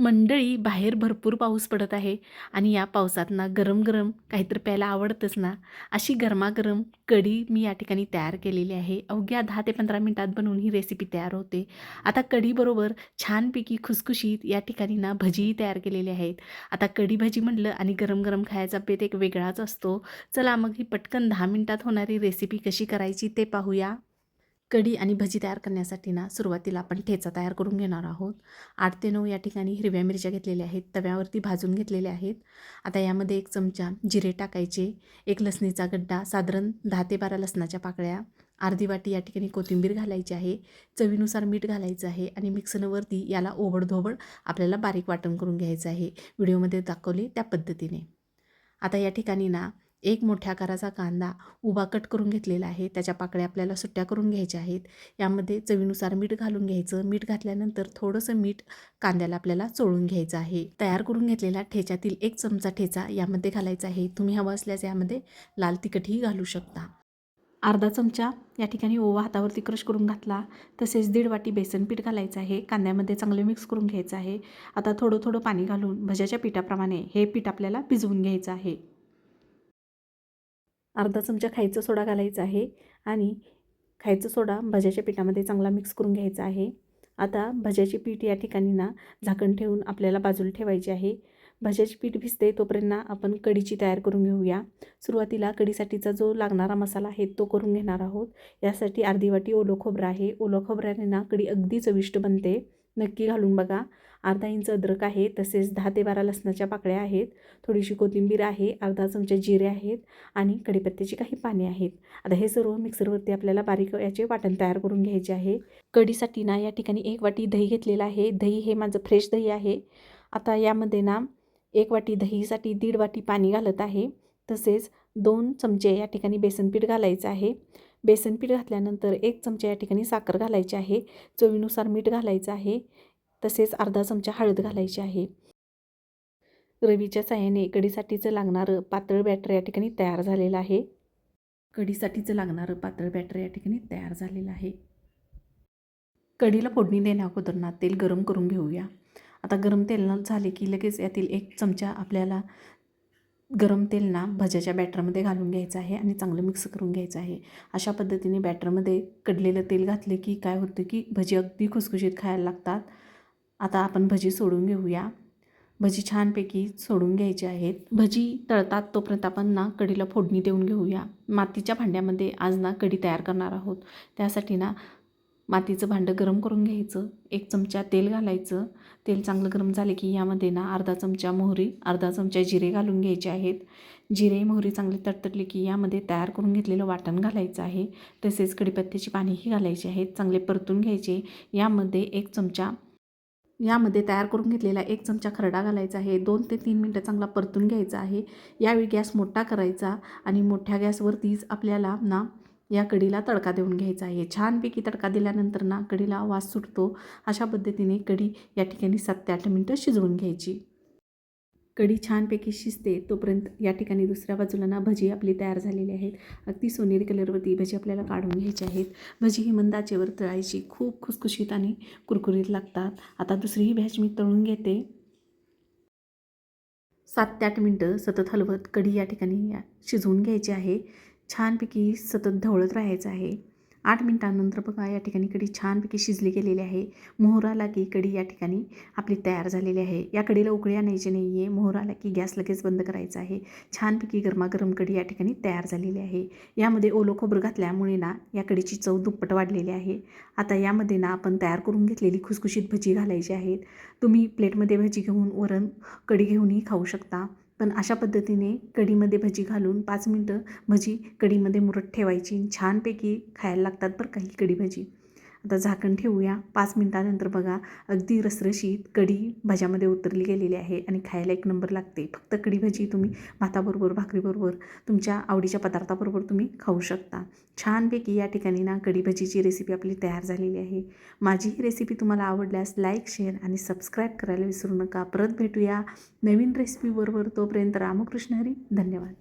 मंडळी बाहेर भरपूर पाऊस पडत आहे आणि या पावसात ना गरम गरम काहीतरी प्यायला आवडतंच ना? अशी गरमागरम कढी मी या ठिकाणी तयार केलेली आहे. अवघ्या दहा ते पंधरा मिनटात बनवून ही रेसिपी तयार होते. आता कढीबरोबर छानपैकी खुसखुशीत या ठिकाणी ना भजीही तयार केलेली आहेत. आता कढी भजी म्हटलं आणि गरम गरम खायचा बेत एक वेगळाच असतो. चला मग ही पटकन दहा मिनटात होणारी रेसिपी कशी करायची ते पाहूया. कढी आणि भजी तयार करण्यासाठी ना सुरुवातीला आपण ठेचा तयार करून घेणार आहोत. आठ ते नऊ या ठिकाणी हिरव्या मिरच्या घेतलेल्या आहेत तव्यावरती भाजून घेतलेल्या आहेत. आता यामध्ये एक चमचा जिरे टाकायचे एक लसणीचा गड्डा साधारण दहा ते बारा लसणाच्या पाकळ्या अर्धी वाटी या ठिकाणी कोथिंबीर घालायची आहे चवीनुसार मीठ घालायचं आहे आणि मिक्सरवरती याला ओबडधोबड आपल्याला बारीक वाटण करून घ्यायचं आहे. व्हिडिओमध्ये दाखवले त्या पद्धतीने. आता या ठिकाणी ना एक मोठ्या आकाराचा कांदा उभा कट करून घेतलेला आहे. त्याच्या पाकळ्या आपल्याला सुट्ट्या करून घ्यायच्या आहेत. यामध्ये चवीनुसार मीठ घालून घ्यायचं. मीठ घातल्यानंतर थोडंसं मीठ कांद्याला आपल्याला चोळून घ्यायचं आहे. तयार करून घेतलेला ठेच्यातील एक चमचा ठेचा यामध्ये घालायचा आहे. तुम्ही हवं असल्यास यामध्ये लाल तिखटही घालू शकता. अर्धा चमचा या ठिकाणी ओवा हातावरती क्रश करून घातला. तसेच दीड वाटी बेसन पीठ घालायचं आहे. कांद्यामध्ये चांगलं मिक्स करून घ्यायचं आहे. आता थोडं थोडं पाणी घालून भज्याच्या पिठाप्रमाणे हे पीठ आपल्याला भिजवून घ्यायचं आहे. अर्धा चमचा खायचा सोडा घालायचा आहे आणि खायचा सोडा भज्याच्या पिठामध्ये चांगला मिक्स करून घ्यायचा आहे. आता भज्याचे पीठ या ठिकाणी ना झाकण ठेवून आपल्याला बाजूला ठेवायचे आहे. भज्याचे पीठ भिजते तोपर्यंत ना आपण कढीची तयार करून घेऊया. सुरुवातीला कढीसाठीचा जो लागणारा मसाला आहे तो करून घेणार आहोत. यासाठी अर्धी वाटी ओलं खोबरं आहे. ओलं खोबऱ्याने ना कढी अगदी चविष्ट बनते. नक्की घालून बघा. अर्धा इंच अद्रक आहे तसेच दहा ते बारा लसणाच्या पाकळ्या आहेत. थोडीशी कोथिंबीर आहे अर्धा चमचा जिरे आहेत आणि कढीपत्त्याची काही पाने आहेत. आता हे सर्व मिक्सरवरती आपल्याला बारीक याचे वाटण तयार करून घ्यायचे आहे. कढीसाठी ना या ठिकाणी एक वाटी दही घेतलेलं आहे. दही हे माझं फ्रेश दही आहे. आता यामध्ये ना एक वाटी दहीसाठी दीड वाटी पाणी घालत आहे. तसेच दोन चमचे या ठिकाणी बेसनपीठ घालायचं आहे. बेसनपीठ घातल्यानंतर एक चमचा या ठिकाणी साखर घालायची आहे. चवीनुसार मीठ घालायचं आहे. तसेच अर्धा चमचा हळद घालायची आहे. रवीच्या साह्याने कडीसाठीचं लागणारं पातळ बॅटर या ठिकाणी तयार झालेलं आहे. कढीसाठीचं लागणारं पातळ बॅटर या ठिकाणी तयार झालेलं आहे. कढीला फोडणी देण्या अगोदर ना तेल गरम करून घेऊया. आता गरम तेल झाले की लगेच यातील एक चमचा आपल्याला गरम तेल ना भज्याच्या बॅटरमध्ये घालून घ्यायचं आहे आणि चांगलं मिक्स करून घ्यायचं आहे. अशा पद्धतीने बॅटरमध्ये कडलेलं तेल घातले की काय होतं की भजी अगदी खुसखुशीत खायला लागतात. आता आपण भजी सोडून घेऊया. भजी छानपैकी सोडून घ्यायची आहेत. भजी तळतात तोपर्यंत आपण ना कढीला फोडणी देऊन घेऊया. मातीच्या भांड्यामध्ये आज ना कढी तयार करणार आहोत. त्यासाठी ना मातीचं भांडं गरम करून घ्यायचं एक चमचा तेल घालायचं. तेल चांगलं गरम झाले की यामध्ये ना अर्धा चमचा मोहरी अर्धा चमचा जिरे घालून घ्यायचे आहेत. जिरे मोहरी चांगली तडतडली की यामध्ये तयार करून घेतलेलं वाटण घालायचं आहे. तसेच कढीपत्त्याची पाणीही घालायची आहेत. चांगले परतून घ्यायचे. यामध्ये एक चमचा यामध्ये तयार करून घेतलेला एक चमचा खरडा घालायचा आहे. दोन ते तीन मिनटं चांगला परतून घ्यायचा आहे. यावेळी गॅस मोठा करायचा आणि मोठ्या गॅसवरतीच आपल्याला ना या कढीला तडका देऊन घ्यायचा आहे. छानपैकी तडका दिल्यानंतर ना कढीला वास सुटतो. अशा पद्धतीने कढी या ठिकाणी सात ते आठ मिनटं शिजवून घ्यायची. कढी छानपैकी शिजते तोपर्यंत या ठिकाणी दुसऱ्या बाजूला ना भजी आपली तयार झालेली आहेत. अगदी सोनेरी कलरवरती भजी आपल्याला काढून घ्यायची आहेत. भजी ही मंदाचेवर तळायची. खूप खुसखुशीत आणि कुरकुरीत लागतात. आता दुसरीही भॅच मी तळून घेते. सात ते आठ मिनटं सतत हलवत कढी या ठिकाणी शिजवून घ्यायची आहे. छानपैकी सतत ढवळत राहायचं आहे. आठ मिनटांनंतर बघा या ठिकाणी कढी छानपैकी शिजली गेलेली आहे. मोहराला की कढी या ठिकाणी आपली तयार झालेली आहे. या कढीला उकळी आणायची नाही आहे मोहराला की गॅस लगेच बंद करायचा आहे. छानपैकी गरमागरम कढी या ठिकाणी तयार झालेली आहे. यामध्ये ओलं खोबरं घातल्यामुळे ना या कढीची चव दुप्पट वाढलेली आहे. आता यामध्ये ना आपण तयार करून घेतलेली खुसखुशीत भजी घालायची आहेत. तुम्ही प्लेटमध्ये भजी घेऊन वरण कढी घेऊनही खाऊ शकता. पण अशा पद्धतीने कढीमध्ये भजी घालून पाच मिनटं भजी कढीमध्ये मुरत ठेवायची. छानपैकी खायला लागतात बरं काही कढी भजी आता झाकण ठेवूया. पाच मिनटानंतर बघा अगदी रसरशीत कढी भज्यामध्ये उतरली गेलेली आहे आणि खायला एक नंबर लागते. फक्त कढी भाजी तुम्ही भाताबरोबर भाकरीबरोबर तुमच्या आवडीच्या पदार्थाबरोबर तुम्ही खाऊ शकता. छानपैकी या ठिकाणी ना कढी भजीची रेसिपी आपली तयार झालेली आहे. माझी ही रेसिपी तुम्हाला आवडल्यास लाईक शेअर आणि सबस्क्राईब करायला विसरू नका. परत भेटूया नवीन रेसिपीबरोबर तोपर्यंत रामकृष्ण हरी. धन्यवाद.